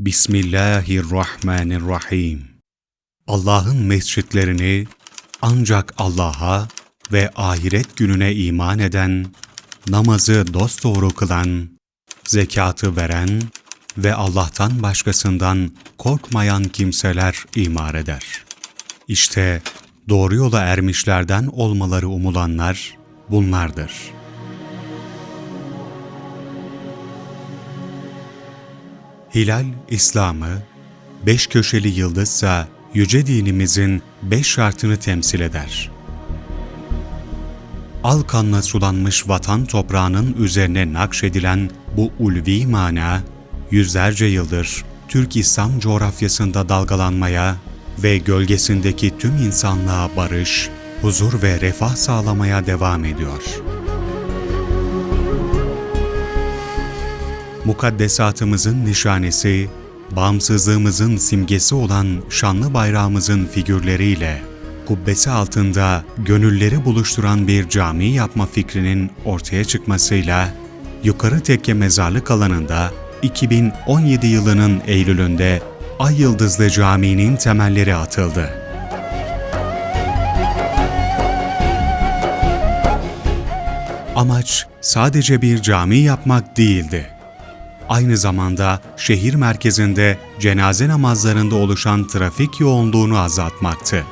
Bismillahirrahmanirrahim. Allah'ın mescitlerini ancak Allah'a ve ahiret gününe iman eden, namazı dosdoğru kılan, zekatı veren ve Allah'tan başkasından korkmayan kimseler imar eder. İşte doğru yola ermişlerden olmaları umulanlar bunlardır. Hilal, İslam'ı, beş köşeli yıldızsa yüce dinimizin beş şartını temsil eder. Al kanla sulanmış vatan toprağının üzerine nakşedilen bu ulvi mana, yüzlerce yıldır Türk İslam coğrafyasında dalgalanmaya ve gölgesindeki tüm insanlığa barış, huzur ve refah sağlamaya devam ediyor. Mukaddesatımızın nişanesi, bağımsızlığımızın simgesi olan şanlı bayrağımızın figürleriyle kubbesi altında gönülleri buluşturan bir cami yapma fikrinin ortaya çıkmasıyla Yukarı Tekke Mezarlık alanında 2017 yılının Eylül'ünde Ay Yıldızlı Camii'nin temelleri atıldı. Amaç sadece bir cami yapmak değildi. Aynı zamanda şehir merkezinde cenaze namazlarında oluşan trafik yoğunluğunu azaltmaktı.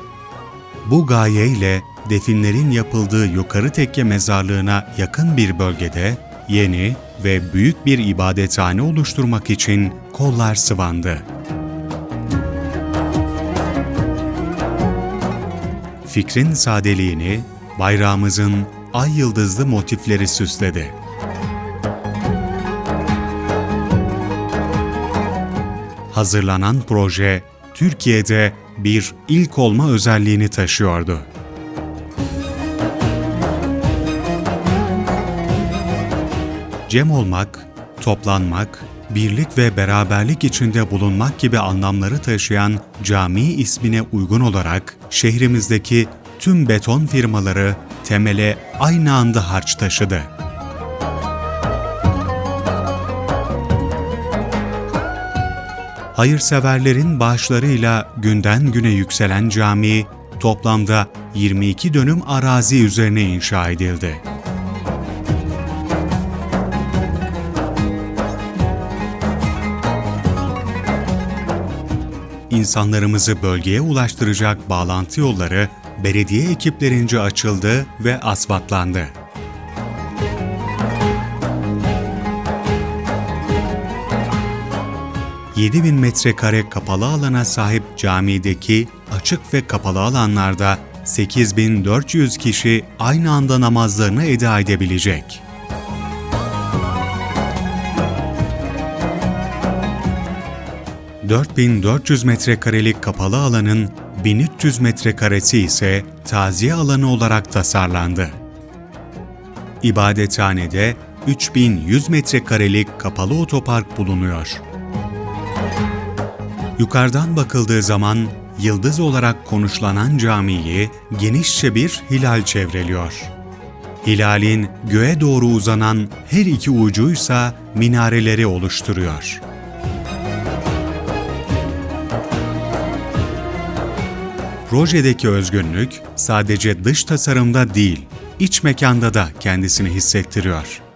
Bu gayeyle definlerin yapıldığı Yukarı Tekke Mezarlığı'na yakın bir bölgede yeni ve büyük bir ibadethane oluşturmak için kollar sıvandı. Fikrin sadeliğini bayrağımızın ay yıldızlı motifleri süsledi. Hazırlanan proje Türkiye'de bir ilk olma özelliğini taşıyordu. Cem olmak, toplanmak, birlik ve beraberlik içinde bulunmak gibi anlamları taşıyan cami ismine uygun olarak şehrimizdeki tüm beton firmaları temele aynı anda harç taşıdı. Hayırseverlerin bağışlarıyla günden güne yükselen cami toplamda 22 dönüm arazi üzerine inşa edildi. İnsanlarımızı bölgeye ulaştıracak bağlantı yolları belediye ekiplerince açıldı ve asfaltlandı. ...7000 metrekare kapalı alana sahip camideki açık ve kapalı alanlarda 8400 kişi aynı anda namazlarını eda edebilecek. ...4400 metrekarelik kapalı alanın 1300 metrekaresi ise taziye alanı olarak tasarlandı. İbadethanede 3100 metrekarelik kapalı otopark bulunuyor. Yukarıdan bakıldığı zaman yıldız olarak konuşlanan camiyi genişçe bir hilal çevreliyor. Hilalin göğe doğru uzanan her iki ucuysa minareleri oluşturuyor. Projedeki özgünlük sadece dış tasarımda değil, iç mekanda da kendisini hissettiriyor.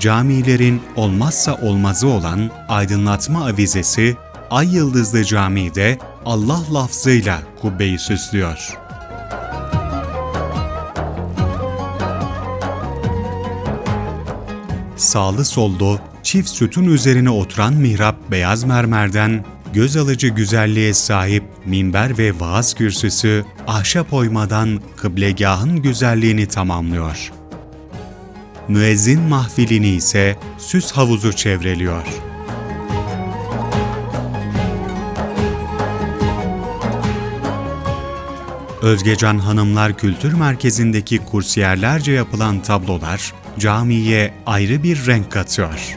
Camilerin olmazsa olmazı olan aydınlatma avizesi Ay Yıldızlı Camii'de Allah lafzıyla kubbeyi süslüyor. Sağlı sollu çift sütun üzerine oturan mihrap beyaz mermerden göz alıcı güzelliğe sahip minber ve vaaz kürsüsü ahşap oymadan kıblegahın güzelliğini tamamlıyor. Müezzin mahfilini ise süs havuzu çevreliyor. Özgecan Hanımlar Kültür Merkezi'ndeki kursiyerlerce yapılan tablolar camiye ayrı bir renk katıyor.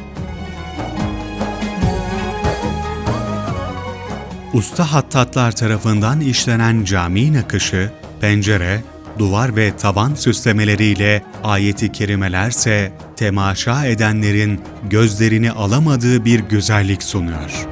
Usta hattatlar tarafından işlenen cami nakışı, pencere, duvar ve tavan süslemeleriyle ayeti kerimelerse temaşa edenlerin gözlerini alamadığı bir güzellik sunuyor.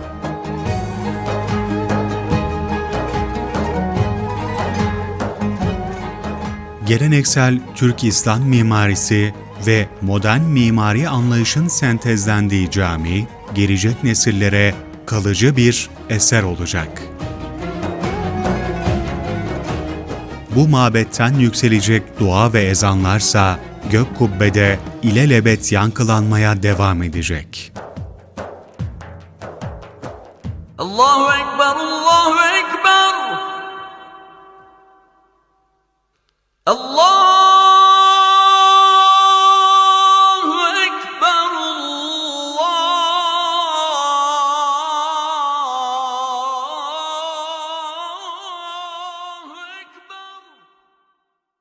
Geleneksel Türk İslam mimarisi ve modern mimari anlayışın sentezlendiği cami, gelecek nesillere kalıcı bir eser olacak.'' bu mabetten yükselecek dua ve ezanlarsa gök kubbede ilelebet yankılanmaya devam edecek. Allahu Ekber, Allahu Ekber. Allah